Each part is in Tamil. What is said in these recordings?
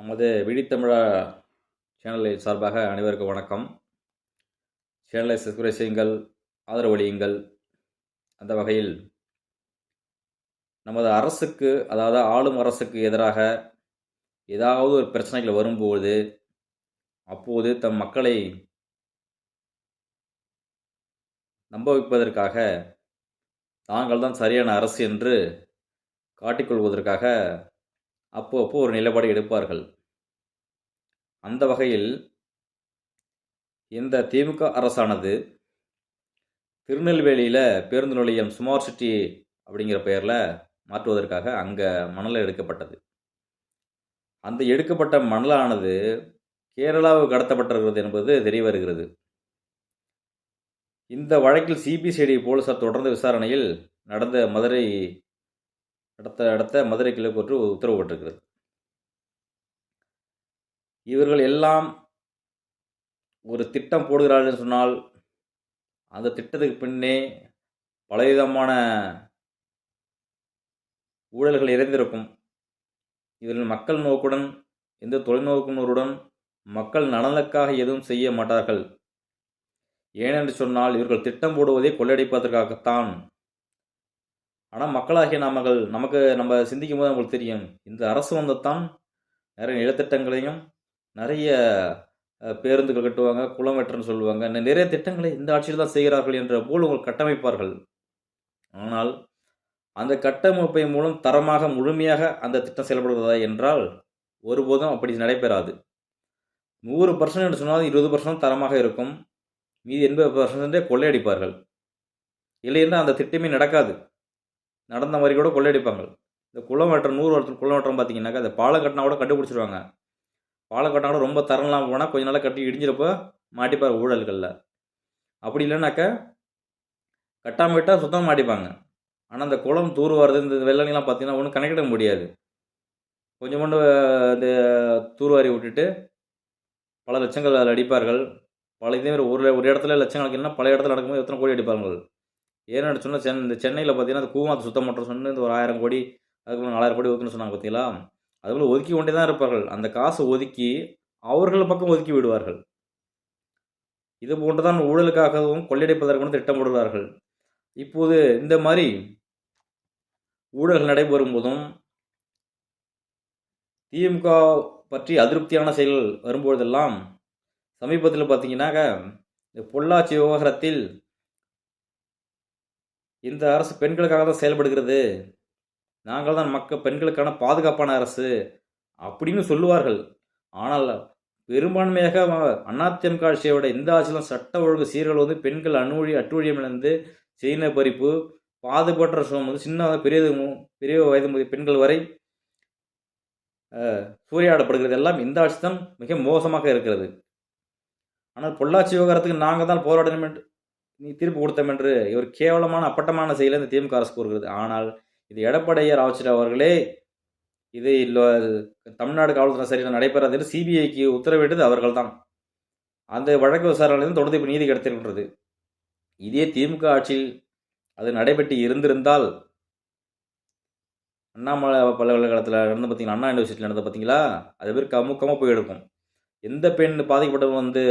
நமது விழித்தமிழா சேனலை சார்பாக அனைவருக்கும் வணக்கம். சேனலை சப்ஸ்கிரைப் செய்யுங்கள் ஆதரவளியுங்கள் அந்த வகையில் நமது அரசுக்கு அதாவது ஆளும் அரசுக்கு எதிராக ஏதாவது ஒரு பிரச்சனைகள் வரும்போது அப்போது தம் மக்களை நம்ப வைப்பதற்காக தாங்கள் தான் சரியான அரசு என்று காட்டிக்கொள்வதற்காக அப்போ அப்போ ஒரு நிலைப்பாடு எடுப்பார்கள். அந்த வகையில் இந்த திமுக அரசானது திருநெல்வேலியில் பேருந்து நிலையம் சுமார் சிட்டி அப்படிங்கிற பெயரில் மாற்றுவதற்காக அங்கே மணல் எடுக்கப்பட்டது. அந்த எடுக்கப்பட்ட மணலானது கேரளாவுக்கு கடத்தப்பட்டிருக்கிறது என்பது தெரிய வருகிறது. இந்த வழக்கில் சிபிசிஐடி போலீசார் தொடர்ந்து விசாரணையில் நடந்த மதுரை அடுத்த அடுத்த மதுரை கிழக்கு உத்தரவு போட்டிருக்கிறது. இவர்கள் எல்லாம் ஒரு திட்டம் போடுகிறார்கள் சொன்னால் அந்த திட்டத்துக்கு பின்னே பலவிதமான ஊழல்கள் இறைந்திருக்கும் இவர்கள் மக்கள் நோக்குடன் எந்த தொலைநோக்குனருடன் மக்கள் நலனுக்காக எதுவும் செய்ய மாட்டார்கள். ஏனென்று சொன்னால் இவர்கள் திட்டம் போடுவதை கொள்ளையடிப்பதற்காகத்தான். ஆனால் மக்களாகிய நாமகள் நமக்கு நம்ம சிந்திக்கும் போது நம்மளுக்கு தெரியும் இந்த அரசு வந்தத்தான் நிறைய நிலத்திட்டங்களையும் நிறைய பேருந்துகள் கட்டுவாங்க குளம் வெட்டுறன்னு சொல்லுவாங்க. நிறைய திட்டங்களை இந்த ஆட்சியில் தான் செய்கிறார்கள் என்ற போல் உங்கள் கட்டமைப்பார்கள். ஆனால் அந்த கட்டமைப்பை மூலம் தரமாக முழுமையாக அந்த திட்டம் செயல்படுவதா என்றால் ஒருபோதும் அப்படி நடைபெறாது. நூறு பர்சன்ட் என்று சொன்னால் இருபது பர்சன்ட் தரமாக இருக்கும். மீதி எண்பது பர்சன்டே கொள்ளையடிப்பார்கள். இல்லைன்னா அந்த திட்டமே நடக்காது. நடந்த மாதிரி கூட கொள்ளையடிப்பாங்க இந்த குளம் வெட்டுற நூறு வருஷம் குளம் வெட்டுறோம் பார்த்தீங்கன்னாக்கா அந்த பாலம் கட்டினா கூட கண்டுபிடிச்சிருவாங்க. பாலம் கூட ரொம்ப தரம்லாம் போனால் கொஞ்ச நாளாக கட்டி இடிஞ்சிருப்போ மாட்டிப்பார் ஊழல்களில். அப்படி இல்லைனாக்கா கட்டாமல் விட்டால் சுத்தமாக மாட்டிப்பாங்க. ஆனால் அந்த குளம் தூர் வருது இந்த வெள்ளனிலாம் பார்த்தீங்கன்னா ஒன்றும் கணக்கிட முடியாது. கொஞ்சம் இந்த தூர்வாரி விட்டுட்டு பல லட்சங்கள் அதில் அடிப்பார்கள். பல இதே மாதிரி ஒரு ஒரு இடத்துல லட்சம் என்ன பல இடத்துல நடக்கும்போது எத்தனை கோடி அடிப்பார்கள்? ஏன்னு சொன்னால் சென் இந்த சென்னையில் பார்த்தீங்கன்னா அந்த அது சுத்தம் பண்ணுறோம் சொன்னு இந்த ஒரு ஆயிரம் கோடி அதுக்கு நாலாயிரம் கோடி ஒதுக்குன்னு சொன்னாங்க பார்த்தீங்களா அதுபோல் ஒதுக்கி கொண்டே தான் இருப்பார்கள். அந்த காசை ஒதுக்கி அவர்கள் பக்கம் ஒதுக்கி விடுவார்கள். இது போன்று தான் ஊழலுக்காகவும் கொள்ளையடிப்பதற்கும் திட்டமிடுகிறார்கள். இப்போது இந்த மாதிரி ஊழல் நடைபெறும் போதும் திமுக பற்றி அதிருப்தியான செயல்கள் வரும்பொழுதெல்லாம் சமீபத்தில் பார்த்தீங்கன்னாக்க இந்த பொள்ளாச்சி விவகாரத்தில் இந்த அரசு பெண்களுக்காக தான் செயல்படுகிறது. நாங்கள் தான் மக்கள் பெண்களுக்கான பாதுகாப்பான அரசு அப்படின்னு சொல்லுவார்கள். ஆனால் பெரும்பான்மையாக அதிமுக ஆட்சியோட இந்த ஆட்சியிலும் சட்ட ஒழுங்கு சீர்கள் வந்து பெண்கள் அணுவழி அட்டுவழியமிலிருந்து சீன பறிப்பு பாதுபற்ற சுகம் வந்து சின்ன பெரிய பெரிய வயது முதல் பெண்கள் வரை சூறையாடப்படுகிறது. எல்லாம் இந்த ஆட்சி தான் மிக மோசமாக இருக்கிறது. ஆனால் பொள்ளாச்சி விவகாரத்துக்கு நாங்கள் தான் போராடணும் என்று நீ தீர்ப்பு கொடுத்தோம் என்று இவர் கேவலமான அப்பட்டமான செயலை இந்த திமுக அரசு கூறுகிறது. ஆனால் இது எடப்பாடியார் ஆட்சியர் அவர்களே இது இல்லை தமிழ்நாடு காவல்துறை சரியாக நடைபெறாது என்று சிபிஐக்கு உத்தரவிட்டது அவர்கள் தான் அந்த வழக்கு விசாரணையிலிருந்து தொடர்ந்து இப்போ நீதி கிடைத்திருக்கின்றது. இதே திமுக ஆட்சியில் அது நடைபெற்று இருந்திருந்தால் அண்ணாமலை பல்கலைக்கழகத்தில் நடந்து பார்த்தீங்களா அண்ணா யூனிவர்சிட்டியில் நடந்து பார்த்தீங்களா அது பேர் கமுக்கமாக போயிருக்கும் எந்த பெண் பாதிக்கப்பட்டவங்க வந்து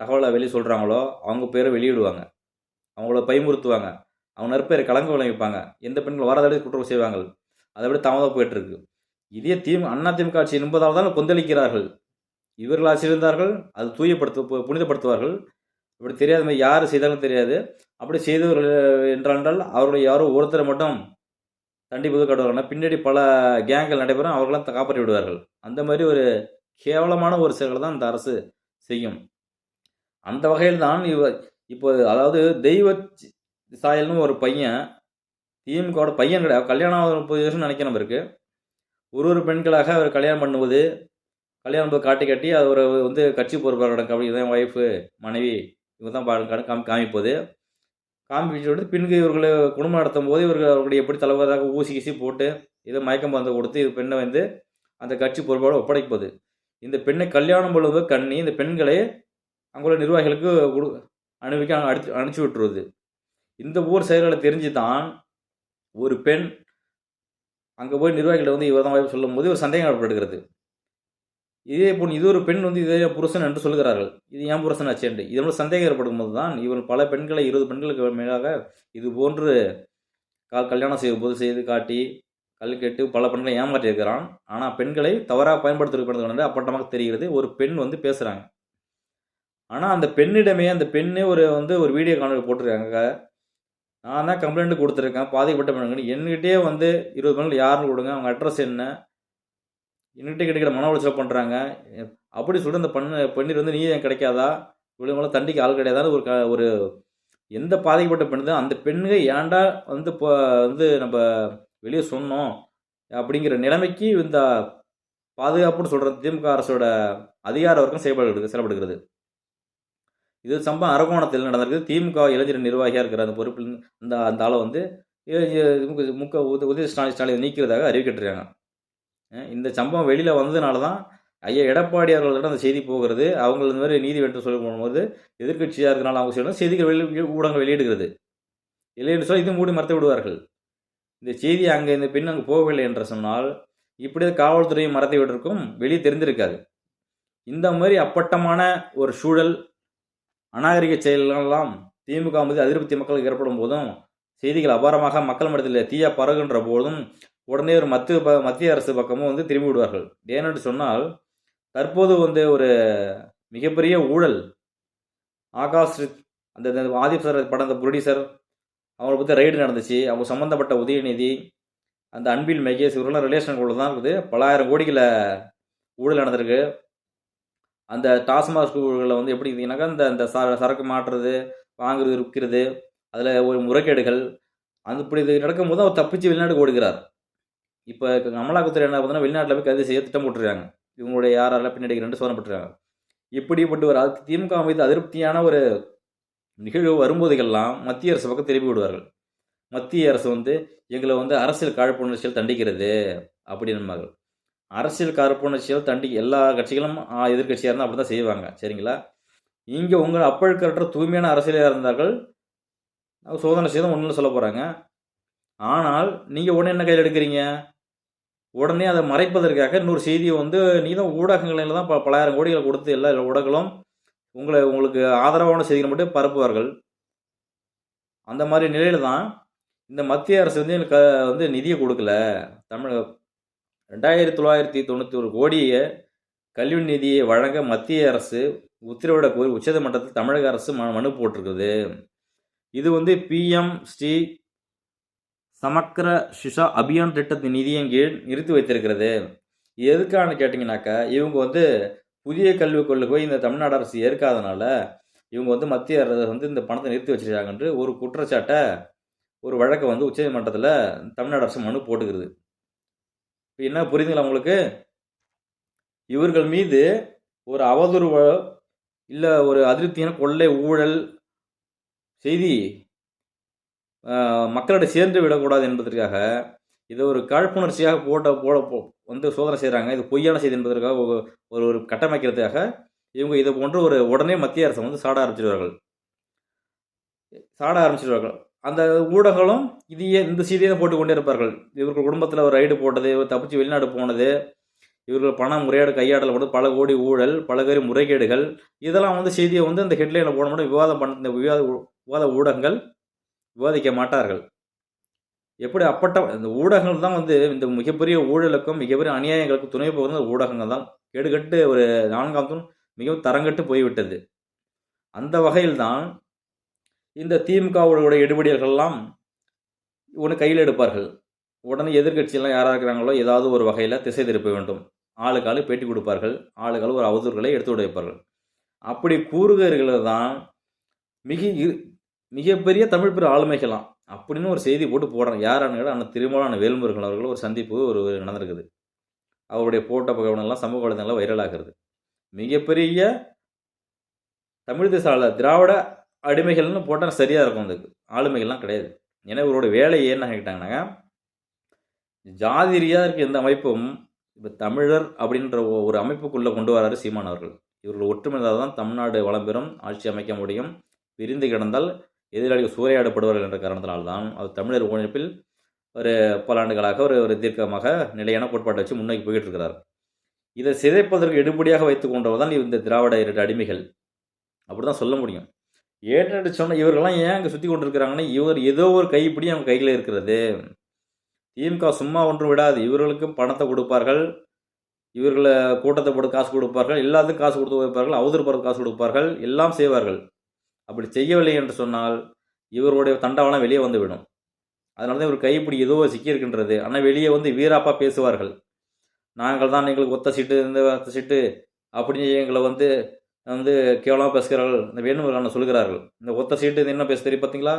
தகவலை வெளியே சொல்கிறாங்களோ அவங்க பேரை வெளியிடுவாங்க. அவங்கள பயமுறுத்துவாங்க அவங்க நற்பேரை கலங்க விளைவிப்பாங்க. எந்த பெண்கள் வாரதடை குற்றவு செய்வாங்க அதை விட தாமதம் போயிட்டுருக்கு. இதே திமு அண்ணா திமுக ஆட்சி என்பதால் தான் கொந்தளிக்கிறார்கள். இவர்கள் ஆட்சி இருந்தார்கள் அது தூயப்படுத்து புனிதப்படுத்துவார்கள். இப்படி தெரியாத மாதிரி யார் செய்தாலும் தெரியாது. அப்படி செய்தவர்கள் என்றால் அவர்களை யாரோ ஒருத்தரை மட்டும் தண்டிப்பது காட்டுவார்கள். பின்னாடி பல கேங்கள் நடைபெறும் அவர்களாம் காப்பாற்றி விடுவார்கள். அந்த மாதிரி ஒரு கேவலமான ஒரு செயல்களை தான் இந்த அரசு செய்யும். அந்த வகையில் தான் இவ இப்போ அதாவது தெய்வ சாயல்னு ஒரு பையன் திமுகவோட பையன் கிடையாது. கல்யாணம் ஆகிற முப்பது வருஷம் நினைக்கிறோம் இருக்கு. ஒரு ஒரு பெண்களாக அவர் கல்யாணம் பண்ணுவது கல்யாணம் காட்டி கட்டி அவர் வந்து கட்சி பொறுப்பாளர் அப்படி இதான் ஒய்ஃபு மனைவி இவங்க தான் காமி காமிப்போது. காமிச்சு விட்டு பெண்கள் இவர்களை குடும்பம் நடத்தும் போது இவர்கள் அவர்களுடைய எப்படி தலைவராக ஊசி கீசி போட்டு இதை மயக்கம் மருந்து கொடுத்து இது பெண்ணை வந்து அந்த கட்சி பொறுப்போடு ஒப்படைப்பது இந்த பெண்ணை கல்யாணம் பொழுது கண்ணி இந்த பெண்களை அங்குள்ள நிர்வாகிகளுக்கு அனுப்பிக்க அடிச்சு அனுப்பிச்சி விட்டுருவது இந்த ஊர் செயல்களை தெரிஞ்சு தான் ஒரு பெண் அங்கே போய் நிர்வாகிகள் வந்து இவர் தான் சொல்லும் போது ஒரு சந்தேகம் ஏற்படுகிறது. இதே போல் இது ஒரு பெண் வந்து இதே புருஷன் என்று சொல்கிறார்கள். இது ஏன் புருஷன் ஆச்சு என்று. இதனோட சந்தேகம் ஏற்படும் போது தான் இவன் பல பெண்களை இருபது பெண்களுக்கு மேலாக இது போன்று கா- கல்யாணம் செய்யும் போது செய்து காட்டி கல் கேட்டு பல பெண்களை ஏமாற்றியிருக்கிறான். ஆனால் பெண்களை தவறாக பயன்படுத்திருக்கிறது அப்பட்டமாக தெரிகிறது. ஒரு பெண் வந்து பேசுகிறாங்க ஆனால் அந்த பெண்ணிடமே அந்த பெண்ணே ஒரு வந்து ஒரு வீடியோ காணொலி போட்டிருக்காங்க. நான் தான் கம்ப்ளைண்ட் கொடுத்துருக்கேன். பாதிக்கப்பட்ட பெண்கள் என்கிட்டயே வந்து இருபது பெண்கள் யாருன்னு கொடுங்க. அவங்க அட்ரஸ் என்ன? என்கிட்ட கிடைக்கிற மன உளைச்சல் பண்ணுறாங்க அப்படி சொல்லிட்டு அந்த பண்ண பெண்ணீர் வந்து நீ ஏன் கிடைக்காதா இவ்வளோ தண்டிக்கு ஆள் கிடையாதான்னு ஒரு க ஒரு எந்த பாதிக்கப்பட்ட பெண் தான் அந்த பெண்ணுக்கு ஏன்டா வந்து இப்போ வந்து நம்ம வெளியே சொன்னோம்? அப்படிங்கிற நிலைமைக்கு இந்த பாதுகாப்புன்னு சொல்கிற திமுக அரசோட அதிகார வர்க்கம் செயல்படுகிறது செயல்படுகிறது. இது சம்பவம் அரகோணத்தில் நடந்திருக்கு. திமுக இளைஞர் நிர்வாகியாக இருக்கிற அந்த பொறுப்பில் அந்த அந்த ஆளை வந்து இ- முக உத- உதய ஸ்டாலின் ஸ்டாலின் நீக்கிறதாக அறிவிக்கிட்டுருக்காங்க இந்த சம்பவம் வெளியில் வந்ததுனால தான் ஐயா எடப்பாடி அவர்களிடம் அந்த செய்தி போகிறது. அவங்க இந்த மாதிரி நீதி வென்று சொல்லி போகும்போது எதிர்க்கட்சியாக இருக்கிறனால அவங்க சொல்லணும் செய்திகள் வெளி ஊடகங்கள் வெளியிடுகிறது. இல்லைன்னு சொல்லி இது மூடி மறைத்து விடுவார்கள். இந்த செய்தி அங்கே இந்த பெண் அங்கே போகவில்லை என்று சொன்னால் இப்படியே காவல்துறையும் மறந்து விட்டிருக்கும். வெளியே தெரிந்திருக்காது. இந்த மாதிரி அப்பட்டமான ஒரு சூழல் அநாகரிக செயல்களெல்லாம் திமுக மீது அதிருப்தி மக்களுக்கு ஏற்படும் போதும் செய்திகள் அபாரமாக மக்கள் மட்டத்தில் தீயா பரகுன்ற போதும் உடனே ஒரு மத்திய ப- மத்திய அரசு பக்கமும் வந்து திரும்பி விடுவார்கள். ஏனென்று சொன்னால் தற்போது வந்து ஒரு மிகப்பெரிய ஊழல். ஆகாஷ் அந்த ஆதிப் சார் படம் அந்த ப்ரொடியூசர் அவங்களை பற்றி ரைடு நடந்துச்சு. அவங்க சம்மந்தப்பட்ட உதயநிதி அந்த அன்பில் மெகேஷ் இவரெல்லாம் ரிலேஷனுக்குள்ள தான் இருக்குது. பலாயிரம் கோடிகளை ஊழல் நடந்திருக்கு. அந்த டாஸ்மாக் ஸ்கூல்களில் வந்து எப்படி இருந்தீங்கன்னாக்கா இந்த அந்த ச சரக்கு மாட்டுறது வாங்குறது விற்கிறது அதில் ஒரு முறைகேடுகள் அது இப்படி இது நடக்கும்போது அவர் தப்பிச்சு வெளிநாட்டுக்கு ஓடுகிறார். இப்போ அமலாக்கத்துறை என்ன பார்த்தோன்னா வெளிநாட்டில் போய் கைது செய்ய திட்டம் போட்டுருக்காங்க. இவங்களுடைய யார் யாரெல்லாம் பின்னாடி ரெண்டு சோதனை இப்படிப்பட்டு ஒரு அது திமுக மீது அதிருப்தியான ஒரு நிகழ்வு வரும்போதெல்லாம் மத்திய அரசு பக்கம் திரும்பி விடுவார்கள். மத்திய அரசு வந்து எங்களை வந்து அரசியல் காழ்ப்புணர்ச்சியில் தண்டிக்கிறது அப்படின்னு அரசியல் காழ்ப்புணர்ச்சியில் தண்டி எல்லா கட்சிகளும் எதிர்கட்சியாக எதிர்க்கட்சியாக இருந்தால் அப்படி தான் செய்வாங்க. சரிங்களா? இங்கே உங்கள் அப்பழுக்கற்ற தூய்மையான அரசியலாக இருந்தார்கள் அவங்க சோதனை செய்து ஒன்றும் சொல்ல போகிறாங்க ஆனால் நீங்கள் உடனே என்ன கையில் எடுக்கிறீங்க? உடனே அதை மறைப்பதற்காக இன்னொரு செய்தியை வந்து நீ தான் ஊடகங்களில் தான் ப பலாயிரம் கோடிகள் கொடுத்து எல்லா ஊடகங்களும் உங்களை உங்களுக்கு ஆதரவான செய்திகளை மட்டும் பரப்புவார்கள். அந்த மாதிரி நிலையில் தான் இந்த மத்திய அரசு வந்து எனக்கு வந்து நிதியை கொடுக்கல. தமிழக ரெண்டாயிரத்தி தொள்ளாயிரத்தி தொண்ணூற்றி ஒரு கோடியை கல்வி நிதியை வழங்க மத்திய அரசு உத்தரவிட கோரி உச்சநீதிமன்றத்தில் தமிழக அரசு ம மனு போட்டிருக்குது இது வந்து பிஎம் ஸ்ரீ சமக்கர சிஷா அபியான் திட்டத்தின் நிதியின் கீழ் நிறுத்தி வைத்திருக்கிறது. எதுக்கான கேட்டிங்கனாக்கா இவங்க வந்து புதிய கல்விக் கொள்கை போய் இந்த தமிழ்நாடு அரசு ஏற்காதனால இவங்க வந்து மத்திய அரசு வந்து இந்த பணத்தை நிறுத்தி வச்சிருக்காங்கன்று ஒரு குற்றச்சாட்டை ஒரு வழக்கை வந்து உச்சநீதிமன்றத்தில் தமிழ்நாடு அரசு மனு போட்டுக்கிறது. என்ன புரியுதுங்களா உங்களுக்கு? இவர்கள் மீது ஒரு அவதூறு இல்லை ஒரு அதிருப்தியான கொள்ளை ஊழல் செய்தி மக்களிடம் சேர்ந்து விடக்கூடாது என்பதற்காக இதை ஒரு காழ்ப்புணர்ச்சியாக போட்ட போட போ- வந்து சோதனை செய்கிறாங்க இது பொய்யான செய்தி என்பதற்காக ஒரு ஒரு கட்டமைக்கிறதுக்காக இவங்க இதை போன்று ஒரு உடனே மத்திய அரசு வந்து சாட ஆரம்பிச்சிடுவார்கள் சாட ஆரம்பிச்சிடுவார்கள் அந்த ஊடகங்களும் இதையே இந்த செய்தியை தான் போட்டு கொண்டே இருப்பார்கள் இவர்கள் குடும்பத்தில் ஒரு ரைடு போட்டது இவர் தப்பிச்சு வெளிநாடு போனது இவர்கள் பணம் முறையாடு கையாடல் போட்டு பல கோடி ஊழல் பல கோடி முறைகேடுகள் இதெல்லாம் வந்து செய்தியை வந்து இந்த ஹெட்லைனில் போட மட்டும் விவாதம் பண்ண இந்த விவாத ஊ- விவாத ஊடகங்கள் விவாதிக்க மாட்டார்கள். எப்படி அப்பட்ட இந்த ஊடகங்கள் தான் வந்து இந்த மிகப்பெரிய ஊழலுக்கும் மிகப்பெரிய அநியாயங்களுக்கும் துணை போகிறது ஊடகங்கள் தான். கேடுகட்டு ஒரு நான்காம் தூண் மிகவும் தரங்கட்டு போய்விட்டது. அந்த வகையில் தான் இந்த திமுகவுடைய எடுபடியர்கள்லாம் ஒன்று கையில் எடுப்பார்கள். உடனே எதிர்க்கட்சியெல்லாம் யாராக இருக்கிறாங்களோ ஏதாவது ஒரு வகையில் திசை திருப்ப வேண்டும். ஆளுக்கு ஆளு பேட்டி கொடுப்பார்கள். ஆளுக்கு ஆளு ஒரு அவதூறுகளை எடுத்து உடைப்பார்கள் அப்படி கூறுகிறவர்கள் தான் மிக இரு- மிகப்பெரிய தமிழ் பெரு ஆளுமைகளாம் அப்படின்னு ஒரு செய்தி போட்டு போடுறாங்க. யாரானு கேட்டால் அந்த திருமலான வேல்முருகன் அவர்கள் ஒரு சந்திப்பு ஒரு நடந்திருக்குது. அவருடைய போட்ட புகைப்படங்கள்லாம் சமூக வலைதளங்களில் வைரலாகிறது. மிகப்பெரிய தமிழ் தேசால திராவிட அடிமைகள்னு போட்டால் சரியாக இருக்கும் அதுக்கு. ஆளுமைகள்லாம் கிடையாது. ஏன்னா இவரோட வேலை என்ன கேட்டாங்கன்னாங்க ஜாதி ரீதியாக இருக்க எந்த அமைப்பும் இப்போ தமிழர் அப்படின்ற ஒரு அமைப்புக்குள்ளே கொண்டு வராரு சீமான் அவர்கள். இவர்கள் ஒற்றுமையாக தான் தமிழ்நாடு வளம் பெறும் ஆட்சி அமைக்க முடியும். பிரிந்து கிடந்தால் எதிராளிகள் சூறையாடப்படுவார்கள் என்ற காரணத்தினால்தான் அவர் தமிழர் ஒழிப்பில் ஒரு பல ஆண்டுகளாக ஒரு ஒரு தீர்க்கமாக நிலையான கோட்பாட்டை வச்சு முன்னோக்கி போய்கிட்டு இருக்கிறார் இதை சிதைப்பதற்கு எடுபடியாக வைத்து கொண்டவர் தான் இந்த திராவிட இரண்டு அடிமைகள். அப்படி தான் சொல்ல முடியும். ஏன்னு சொன்ன இவர்கள்லாம் ஏன் அங்கே சுற்றி கொண்டு இருக்கிறாங்கன்னா இவர் ஏதோ ஒரு கைப்பிடி அவங்க கையில் இருக்கிறது. திமுக சும்மா ஒன்றும் விடாது. இவர்களுக்கும் பணத்தை கொடுப்பார்கள். இவர்களை கூட்டத்தை போட்டு காசு கொடுப்பார்கள். எல்லாத்துக்கும் காசு கொடுத்து வைப்பார்கள். அவதூறு போகிற காசு கொடுப்பார்கள். எல்லாம் செய்வார்கள். அப்படி செய்யவில்லை என்று சொன்னால் இவருடைய தண்டவாளம் வெளியே வந்துவிடும் அதனால தான் இவர் கைப்பிடி ஏதோ சிக்கியிருக்கின்றது ஆனால் வெளியே வந்து வீராப்பா பேசுவார்கள். நாங்கள் தான் எங்களுக்கு ஒத்த சீட்டு இந்த ஒத்த சீட்டு அப்படின்னு எங்களை வந்து வந்து கேவலமாக பேசுகிறார்கள் இந்த வேணுமர்கள் சொல்கிறார்கள் இந்த ஒத்த சீட்டு இது என்ன பேச தெரியும் பார்த்தீங்களா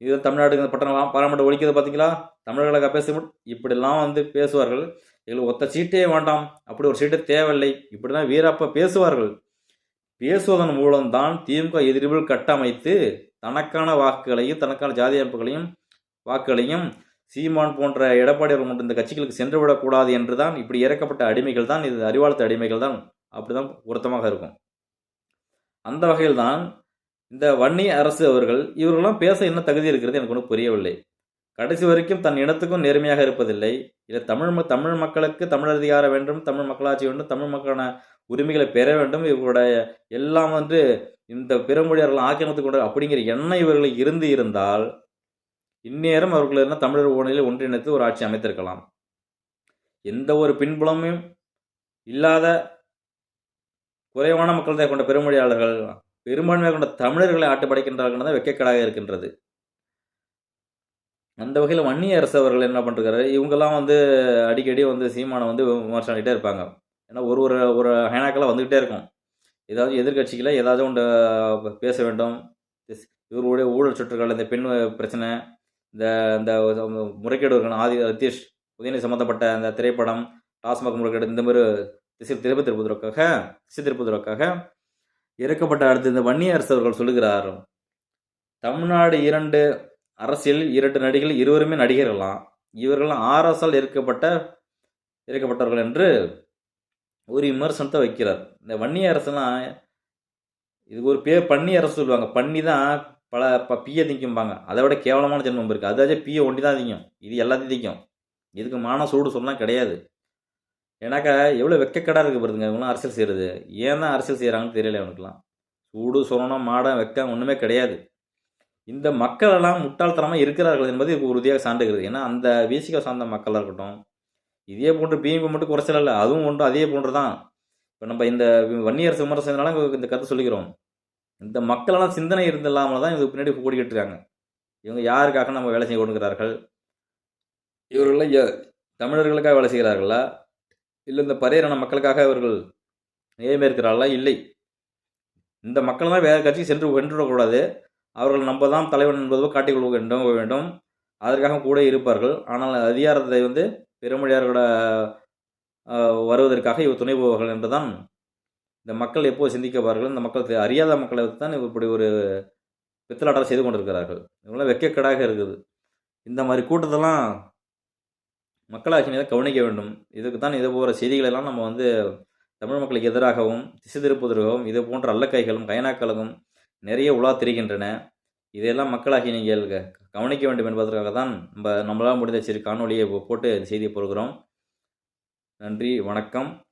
இது தமிழ்நாடு இந்த பட்டணம் பாராமட்டம் ஒழிக்கிறது பார்த்தீங்களா தமிழர்களுக்காக பேச இப்படிலாம் வந்து பேசுவார்கள். எங்களுக்கு ஒத்த சீட்டே வேண்டாம். அப்படி ஒரு சீட்டு தேவையில்லை. இப்படி தான் வீரப்பா பேசுவார்கள். பேசுவதன் மூலம்தான் திமுக எதிர்வில் கட்டமைத்து தனக்கான வாக்குகளையும் தனக்கான ஜாதி அமைப்புகளையும் வாக்குகளையும் சீமான் போன்ற எடப்பாடி அவர்கள் இந்த கட்சிகளுக்கு சென்று விடக்கூடாது என்று தான் இப்படி இறக்கப்பட்ட அடிமைகள் தான் இது அறிவாளத்த அடிமைகள் தான் அப்படிதான் பொருத்தமாக இருக்கும். அந்த வகையில் தான் இந்த வன்னி அரசு அவர்கள் இவர்களெல்லாம் பேச என்ன தகுதி இருக்கிறது எனக்கு ஒன்றும் புரியவில்லை. கடைசி வரைக்கும் தன் இனத்துக்கும் நேர்மையாக இருப்பதில்லை. இல்லை தமிழ் ம- தமிழ் மக்களுக்கு தமிழ் அதிகாரம் வேண்டும் தமிழ் மக்களாட்சி வேண்டும் தமிழ் மக்களான உரிமைகளை பெற வேண்டும் இவர்களுடைய எல்லாம் வந்து இந்த பிறமொழியர்கள் ஆக்கிரமித்து கொண்டு அப்படிங்கிற எண்ணம் இவர்களுக்கு இருந்து இருந்தால் இந்நேரம் அவர்கள் என்ன தமிழர் ஓனையில் ஒன்றிணைத்து ஒரு ஆட்சி அமைத்திருக்கலாம். எந்த ஒரு பின்புலமும் இல்லாத குறைவான மக்கள் தொகை கொண்ட பெருமொழியாளர்கள் பெரும்பான்மை கொண்ட தமிழர்களை ஆட்டுப்படைக்கின்றார்கள் தான் வெக்கக்கேடாக இருக்கின்றது. அந்த வகையில் வன்னிய அரசு அவர்கள் என்ன பண்ணுறாரு இவங்கெல்லாம் வந்து அடிக்கடி வந்து சீமானை வந்து விமர்சனம் இருப்பாங்க. ஏன்னா ஒரு ஒரு ஒரு ஹைனாக்கெல்லாம் வந்துக்கிட்டே இருக்கும். ஏதாவது எதிர்கட்சிகளை ஏதாவது ஒன்று பேச வேண்டும். இவருடைய ஊழல் சுற்றுகள் இந்த பெண் பிரச்சனை இந்த இந்த முறைகேடு ஆதி ரத்தீஷ் உதயநிதி சம்மந்தப்பட்ட அந்த திரைப்படம் டாஸ்மாக் முறைகேடு இந்த மாதிரி திசை திருப்பி திருப்பதற்காக திசை திருப்பதற்காக இறக்கப்பட்ட அடுத்து இந்த வன்னிய அரசர்கள் சொல்லுகிறார். தமிழ்நாடு இரண்டு அரசியல் இரண்டு நடிகர்கள் இருவருமே நடிகர்களாம் இவர்கள்லாம் ஆர்எஸ்ஆல் இறக்கப்பட்ட இறக்கப்பட்டவர்கள் என்று ஒரு விமர்சனத்தை வைக்கிறார். இந்த வன்னிய அரசுலாம் இதுக்கு ஒரு பேர் பன்னி அரசு சொல்லுவாங்க. பண்ணி தான் பல ப பிய திங்கும்பாங்க. அதை விட கேவலமான ஜென்மம் இருக்குது அதாச்சும் பிய ஒண்டி தான் திங்கும். இது எல்லாத்தையும் திங்கும். இதுக்கு மான சூடு சொல்லலாம் கிடையாது. ஏன்னாக்கா எவ்வளோ வெக்கக்கடாக இருக்குது பாருங்க இவங்களாம் அரசியல் செய்கிறது ஏன் தான் அரசியல் செய்கிறாங்கன்னு தெரியல அவனுக்குலாம் சூடு சொல்லணும் மாடம் வெக்கம் ஒன்றுமே கிடையாது. இந்த மக்களெல்லாம் முட்டாள்தனமாக இருக்கிறார்கள் என்பது இதுக்கு உறுதியாக சான்றுகிறது. ஏன்னா அந்த விசிக சார்ந்த மக்களாக இருக்கட்டும் இதே போன்று பிஎம்பி மட்டும் குறைச்சல இல்லை அதுவும் ஒன்று அதே போன்று தான் இப்போ நம்ம இந்த வன்னியரசு விமர்சனத்தினால இந்த கருத்து சொல்லிக்கிறோம். இந்த மக்களெல்லாம் சிந்தனை இருந்தில்லாமல் தான் இதுக்கு பின்னாடி ஓடிக்கிட்டு இருக்காங்க இவங்க யாருக்காக நம்ம வேலை செய்ய கொடுக்கிறார்கள் இவர்கள்லாம் ய- தமிழர்களுக்காக வேலை செய்கிறார்களா? இல்லை இந்த பரையரான மக்களுக்காக அவர்கள் நியமிக்கிறார்களா இல்லை. இந்த மக்கள் தான் வேறு கட்சி சென்று வென்றுவிடக்கூடாது. அவர்கள் நம்ம தான் தலைவன் என்பதோ காட்டிக்கொள்ள வேண்டும் வேண்டும். அதற்காக கூட இருப்பார்கள். ஆனால் அதிகாரத்தை வந்து பெருமொழியார்களோட வருவதற்காக இவர் துணை போவார்கள் என்றுதான் இந்த மக்கள் எப்போது சிந்திக்கப்பார்கள்? இந்த மக்கள் அறியாத மக்களை தான் இப்படி ஒரு பித்தலாட்டம் செய்து கொண்டிருக்கிறார்கள். இவங்களாம் வெக்கக்கடாக இருக்குது. இந்த மாதிரி கூட்டத்தெல்லாம் மக்களாட்சியை கவனிக்க வேண்டும். இதுக்கு தான் இது போகிற செய்திகளெல்லாம் நம்ம வந்து தமிழ் மக்களுக்கு எதிராகவும் திசை திருப்புவதற்காகவும் இது போன்ற அல்லக்கைகளும் கைனாக்களும் நிறைய உலா திரிகின்றன இதையெல்லாம் மக்களாகி நீங்கள் க- கவனிக்க வேண்டும் என்பதற்காக தான் நம்ம நம்மளால் முடிந்த சிறு காணொலியை போட்டு செய்தியை போடுகிறோம். நன்றி வணக்கம்.